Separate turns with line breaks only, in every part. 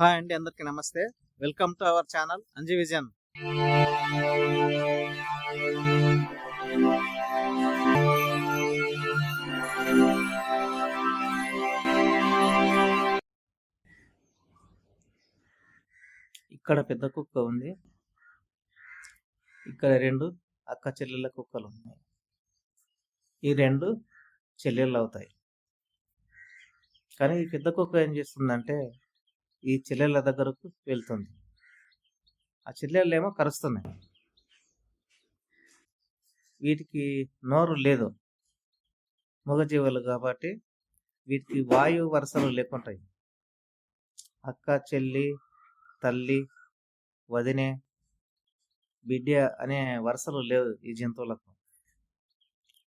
Hi అండి అందరికి నమస్తే. Welcome to our channel Anji vision. ఇక్కడ పెద్ద కుక్క ఉంది. ఇక్కడ రెండు అక్క చెల్లెళ్ళ కుక్కలు ఉన్నాయి. ఈ రెండు చెల్లెళ్ళు అవుతాయి. కానీ ఈ పెద్ద కుక్క ఏం చేస్తుందంటే ఈ చెల్లెళ్ళ దగ్గరకు వెళ్తుంది. ఆ చెల్లెళ్ళేమో కరుస్తున్నాయి. వీటికి నోరు లేదు. మగజీవులు కాబట్టి వీటికి వాయు వరుసలు లేకుంటాయి. అక్క చెల్లి తల్లి వదినే బిడ్డ అనే వరుసలు లేవు ఈ జంతువులకు.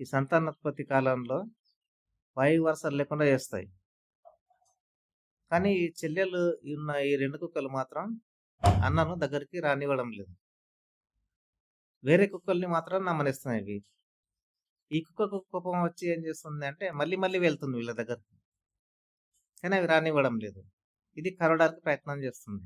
ఈ సంతానోత్పత్తి కాలంలో వాయు వరుసలు లేకుండా చేస్తాయి. కానీ ఈ చెల్లెలు ఉన్న ఈ రెండు కుక్కలు మాత్రం అన్నను దగ్గరికి రానివ్వడం లేదు. వేరే కుక్కల్ని మాత్రం నమ్మనిస్తున్నాయి ఇవి. ఈ కుక్కకు కోపం వచ్చి ఏం చేస్తుంది అంటే మళ్ళీ మళ్ళీ వెళ్తుంది వీళ్ళ దగ్గరికి. కానీ అవి రానివ్వడం లేదు. ఇది కరవడానికి ప్రయత్నం చేస్తుంది.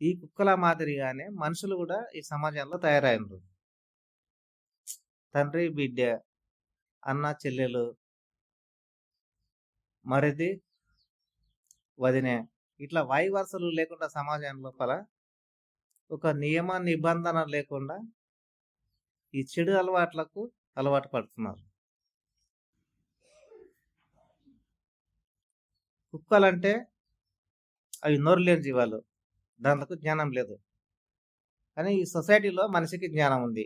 ఈ కుక్కల మాదిరిగానే మనుషులు కూడా ఈ సమాజంలో తయారైనరు. తండ్రి బిడ్డ అన్న చెల్లెలు మరిది వదినే. ఇట్లా వాయు వరుసలు లేకుండా సమాజం లోపల ఒక నియమ నిబంధన లేకుండా ఈ చెడు అలవాట్లకు అలవాటు పడుతున్నారు. కుక్కలంటే అవి నోరు లేని జీవాలు. దాంట్లో జ్ఞానం లేదు. కానీ ఈ సొసైటీలో మనిషికి జ్ఞానం ఉంది.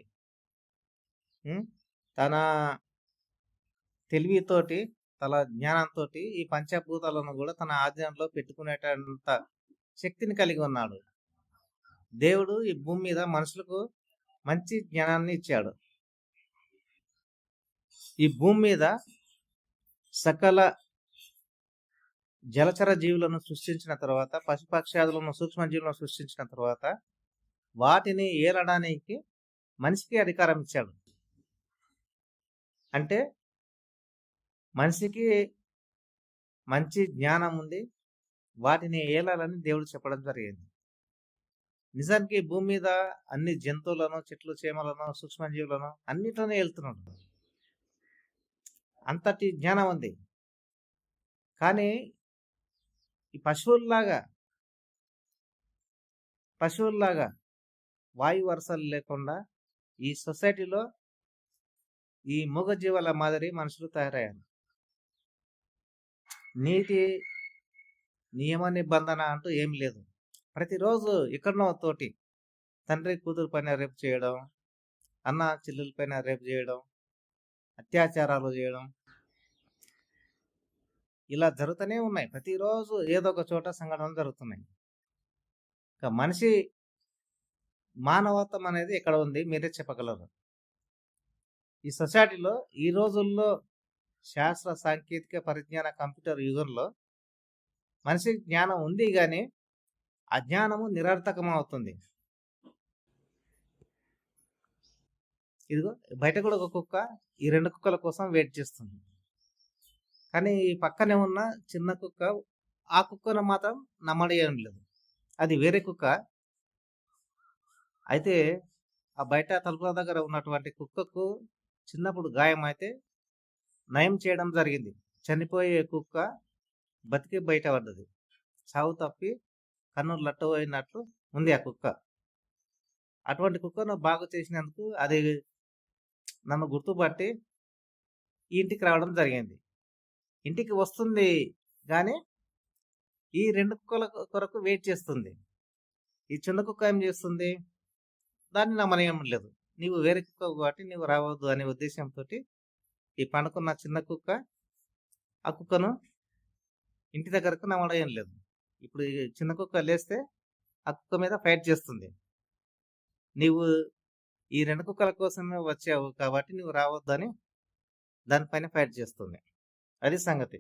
తన తెలివితోటి తల జ్ఞానంతో ఈ పంచభూతాలను కూడా తన ఆధీనంలో పెట్టుకునేటంత శక్తిని కలిగి ఉన్నాడు. దేవుడు ఈ భూమి మీద మనుషులకు మంచి జ్ఞానాన్ని ఇచ్చాడు. ఈ భూమి మీద సకల జలచర జీవులను సృష్టించిన తర్వాత పశుపక్షాదులను సూక్ష్మజీవులను సృష్టించిన తర్వాత వాటిని ఏలడానికి మనిషికి అధికారం ఇచ్చాడు. అంటే మనిషికి మంచి జ్ఞానం ఉంది. వాటిని ఏలాలని దేవుడు చెప్పడం జరిగింది. నిజానికి భూమి మీద అన్ని జంతువులను చెట్లు చేమలను సూక్ష్మజీవులను అన్నిట్లోనే వెళ్తున్నాడు అంతటి జ్ఞానం ఉంది. కానీ ఈ పశువుల్లాగా పశువుల్లాగా వాయు వరుసలు లేకుండా ఈ సొసైటీలో ఈ మూగజీవాల మాదిరి మనుషులు తయారయ్యారు. నీతి నియమ నిబంధన అంటూ ఏం లేదు. ప్రతిరోజు ఎక్కడనో తోటి తండ్రి కూతురు పైన రేపు చేయడం అన్న చెల్లెల పైన రేపు చేయడం అత్యాచారాలు చేయడం ఇలా జరుగుతూనే ఉన్నాయి. ప్రతిరోజు ఏదో ఒక చోట సంఘటనలు జరుగుతున్నాయి. ఇక మనిషి మానవత్వం అనేది ఇక్కడ ఉంది మీరే చెప్పగలరు. ఈ సొసైటీలో ఈ రోజుల్లో శాస్త్ర సాంకేతిక పరిజ్ఞాన కంప్యూటర్ యుగంలో మనిషి జ్ఞానం ఉంది కానీ అజ్ఞానము నిరర్థకం అవుతుంది ఇదిగో బయట కూడా ఒక కుక్క ఈ రెండు కుక్కల కోసం వెయిట్ చేస్తుంది. కానీ ఈ పక్కనే ఉన్న చిన్న కుక్క ఆ కుక్కను మాత్రం నమ్మడం లేదు. అది వేరే కుక్క. అయితే ఆ బయట తలుపుల దగ్గర ఉన్నటువంటి కుక్కకు చిన్నప్పుడు గాయం అయితే నయం చేయడం జరిగింది. చనిపోయే కుక్క బతికి బయట పడ్డది. చావు తప్పి కన్నులు లట్టపోయినట్లు ఉంది ఆ కుక్క. అటువంటి కుక్కను బాగు చేసినందుకు అది నన్ను గుర్తుపట్టి ఈ ఇంటికి రావడం జరిగింది. ఇంటికి వస్తుంది కానీ ఈ రెండు కుక్కల కొరకు వెయిట్ చేస్తుంది. ఈ చిన్న కుక్క ఏం చేస్తుంది? దాన్ని నమ్మనేయం లేదు. నీవు వేరే కుక్క కాబట్టి నీవు రావద్దు అనే ఉద్దేశంతో ఈ పండుకున్న చిన్న కుక్క ఆ కుక్కను ఇంటి దగ్గరకు నమ్మడం లేదు. ఇప్పుడు ఈ చిన్న కుక్క లేస్తే ఆ కుక్క మీద ఫైట్ చేస్తుంది. నీవు ఈ రెండు కుక్కల కోసమే వచ్చావు కాబట్టి నువ్వు రావద్దు అని దానిపైన ఫైట్ చేస్తుంది. అది సంగతి.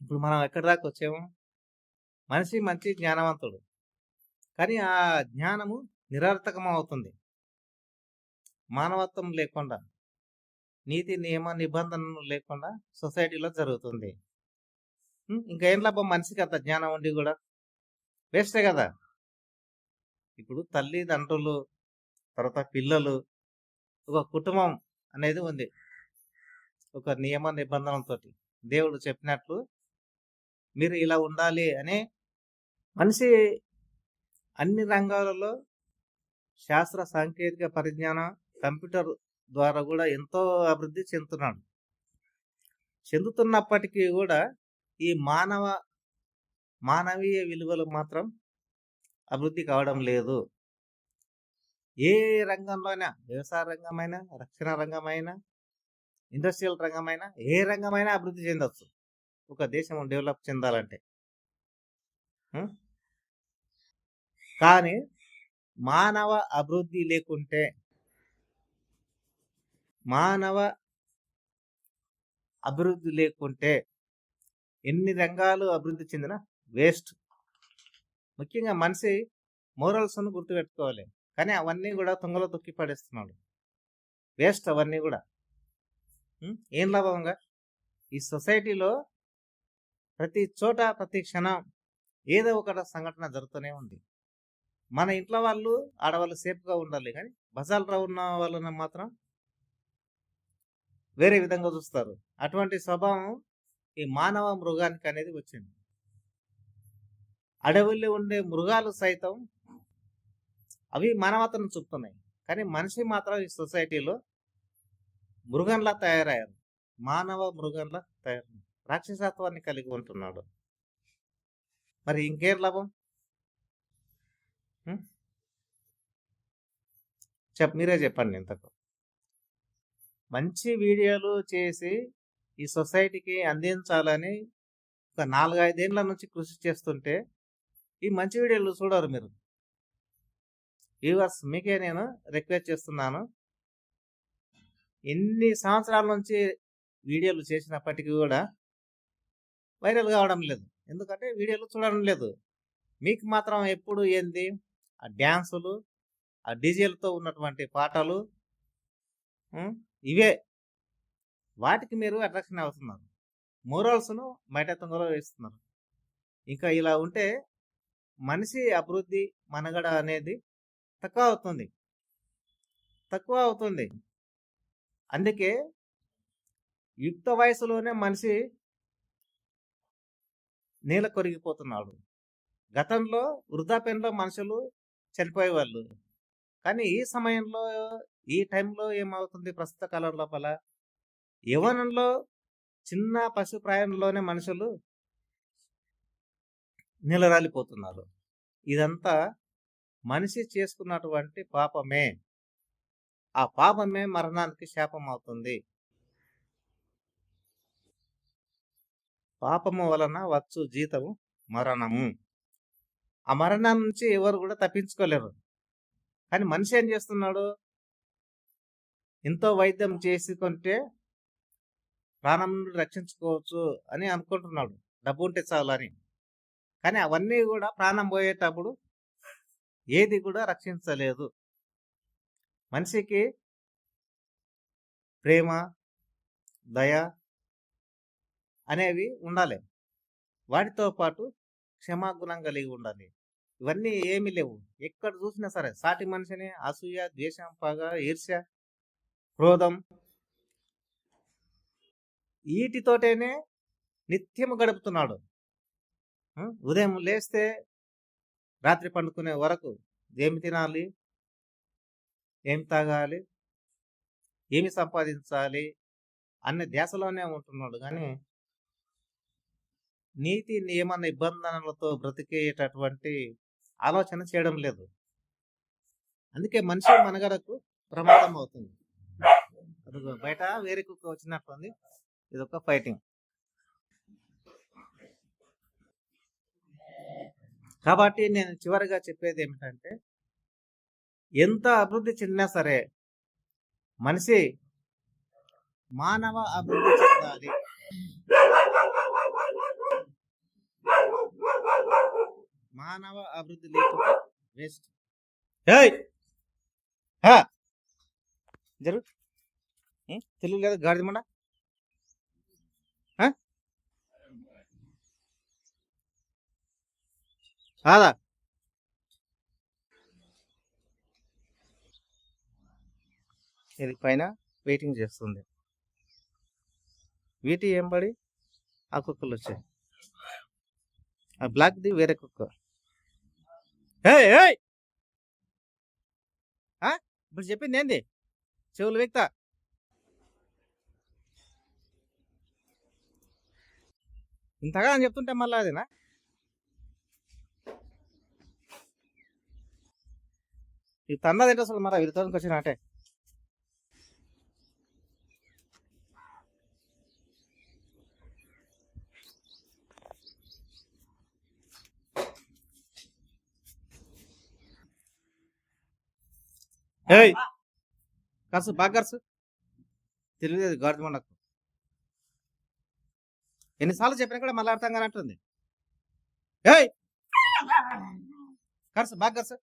ఇప్పుడు మనం ఎక్కడి దాకా వచ్చాము? మనిషి మంచి జ్ఞానవంతుడు. కానీ ఆ జ్ఞానము నిరర్థకం అవుతుంది మానవత్వం లేకుండా. నీతి నియమ నిబంధనలు లేకుండా సొసైటీలో జరుగుతుంది. ఇంకా ఏం లాభం? మనిషికి అంత జ్ఞానం ఉండి కూడా. వేస్టే కదా! ఇప్పుడు తల్లిదండ్రులు తర్వాత పిల్లలు ఒక కుటుంబం అనేది ఉంది. ఒక నియమ నిబంధనలతో దేవుడు చెప్పినట్లు మీరు ఇలా ఉండాలి అని మనిషి అన్ని రంగాలలో శాస్త్ర సాంకేతిక పరిజ్ఞానం కంప్యూటర్ ద్వారా కూడా ఎంతో అభివృద్ధి చెందుతున్నాడు. చెందుతున్నప్పటికీ కూడా ఈ మానవ మానవీయ విలువలు మాత్రం అభివృద్ధి కావడం లేదు. ఏ రంగంలోనైనా వ్యవసాయ రంగమైనా రక్షణ రంగమైనా ఇండస్ట్రియల్ రంగమైనా ఏ రంగమైనా అభివృద్ధి చెందవచ్చు ఒక దేశం డెవలప్ చెందాలంటే. కానీ మానవ అభివృద్ధి లేకుంటే మానవ అభివృద్ధి లేకుంటే ఎన్ని రంగాలు అభివృద్ధి చెందిన వేస్ట్. ముఖ్యంగా మనిషి మోరల్స్ను గుర్తుపెట్టుకోవాలి. కానీ అవన్నీ కూడా తుంగలో తొక్కి పడేస్తున్నాడు. వేస్ట్ అవన్నీ కూడా. ఏం లాభంగా? ఈ సొసైటీలో ప్రతి చోట ప్రతి క్షణం ఏదో ఒక సంఘటన జరుగుతూనే ఉంది. మన ఇంట్లో వాళ్ళు ఆడవాళ్ళు సేఫ్గా ఉండాలి. కానీ బజార్లో ఉన్న వాళ్ళని మాత్రం వేరే విధంగా చూస్తారు. అటువంటి స్వభావం ఈ మానవ మృగానికి అనేది వచ్చింది. అడవుల్లో ఉండే మృగాలు సైతం అవి మానవతను చూపుతున్నాయి. కానీ మనిషి మాత్రం ఈ సొసైటీలో మృగంలా తయారయ్యారు. మానవ మృగంలా తయారు. రాక్షసత్వాన్ని కలిగి ఉంటున్నాడు. మరి ఇంకేం లాభం? చెప్ మీరే చెప్పండి ఇంతకు. మంచి వీడియోలు చేసి ఈ సొసైటీకి అందించాలని ఒక నాలుగైదేళ్ళ నుంచి కృషి చేస్తుంటే ఈ మంచి వీడియోలు చూడరు మీరు. వ్యూవర్స్ మీకే నేను రిక్వెస్ట్ చేస్తున్నాను. ఎన్ని సంవత్సరాల నుంచి వీడియోలు చేసినప్పటికీ కూడా వైరల్ కావడం లేదు. ఎందుకంటే వీడియోలు చూడడం లేదు. మీకు మాత్రం ఎప్పుడు ఏంది? ఆ డ్యాన్సులు ఆ డీజేలతో ఉన్నటువంటి పాటలు ఇవే వాటికి మీరు అట్రాక్షన్ అవుతున్నారు. మోరల్స్ను బయట తుంగలో వేస్తున్నారు. ఇంకా ఇలా ఉంటే మనిషి అభివృద్ధి మనగడ అనేది తక్కువ అవుతుంది. తక్కువ అవుతుంది. అందుకే యుక్త వయసులోనే మనిషి నేల కొరిగిపోతున్నాడు. గతంలో వృద్ధాప్యంలో మనుషులు చనిపోయేవాళ్ళు. కానీ ఈ సమయంలో ఈ టైంలో ఏమవుతుంది ప్రస్తుత కాలం లోపల? యవనంలో చిన్న పశు ప్రాయంలోనే మనుషులు నిలరాలిపోతున్నారు. ఇదంతా మనిషి చేసుకున్నటువంటి పాపమే. ఆ పాపమే మరణానికి శాపం అవుతుంది పాపము వలన వచ్చు జీతము మరణము. ఆ మరణం నుంచి ఎవరు కూడా తప్పించుకోలేరు. కానీ మనిషి ఏం చేస్తున్నాడు? ఎంతో వైద్యం చేసుకుంటే ప్రాణం నుండి రక్షించుకోవచ్చు అని అనుకుంటున్నాడు. డబ్బు ఉంటే చాలు అని. కానీ అవన్నీ కూడా ప్రాణం పోయేటప్పుడు ఏది కూడా రక్షించలేదు. మనిషికి ప్రేమ దయ అనేవి ఉండాలి. వాటితో పాటు క్షమాగుణం కలిగి ఉండాలి. ఇవన్నీ ఏమీ లేవు. ఎక్కడ చూసినా సరే సాటి మనిషిని అసూయ ద్వేషం పగ ఈర్ష్య క్రోధం. వీటితోటేనే నిత్యం గడుపుతున్నాడు. ఉదయం లేస్తే రాత్రి పండుకునే వరకు ఏమి తినాలి? ఏమి తాగాలి? ఏమి సంపాదించాలి? అన్న ధ్యాసలోనే ఉంటున్నాడు. కానీ నీతి నియమ నిబంధనలతో బ్రతికేటటువంటి ఆలోచన చేయడం లేదు. అందుకే మనిషి మనగడకు ప్రమాదం అవుతుంది. బయట వేరే కుక్క వచ్చినట్టుంది. ఇది ఒక ఫైటింగ్ కాబట్టి నేను చివరిగా చెప్పేది ఏమిటంటే ఎంత అభివృద్ధి చెందినా సరే మనిషి మానవ అభివృద్ధి చెందాలి. మానవ అభివృద్ధి లేకుండా వేస్ట్ జరు తెలుగు లేదా గాడిదమండ కాదా ఇది పైన వెయిటింగ్ చేస్తుంది. వీటి ఏంబడి ఆ కుక్కలు వచ్చాయి. ఆ బ్లాక్ది వేరే కుక్క. ఆ? ఇప్పుడు చెప్పింది ఏంది? చెవులు వ్యక్త ఇంతగా అని చెప్తుంటే మళ్ళీ అదేనా? ఈ తన్నది ఏంటో అసలు మరి విరుతానికి వచ్చిన అంటే? ఏయ్! కర్సు బాగా కర్సు. తెలియదు గాడిద మనకు ఎన్నిసార్లు చెప్పినా కూడా మళ్ళీ అర్థం కానట్టుంది అంటుంది. ఏయ్! కర్సు బాగా కర్సు.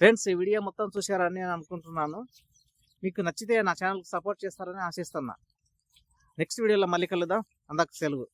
ఫ్రెండ్స్ ఈ వీడియో మొత్తం చూశారని నేను అనుకుంటున్నాను. మీకు నచ్చితే నా ఛానల్కి సపోర్ట్ చేస్తారని ఆశిస్తున్నా. నెక్స్ట్ వీడియోలో మళ్ళీ కలుద్దాం. అందాక సెలవు.